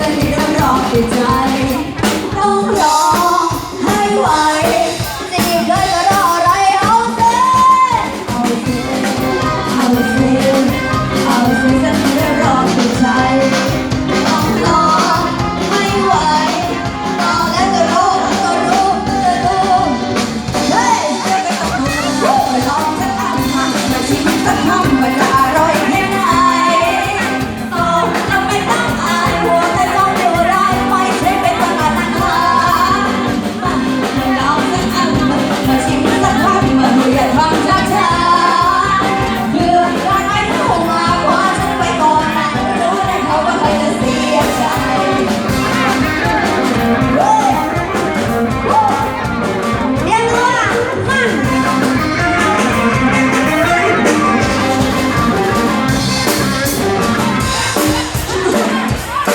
ใจที่เรารอที่ใจ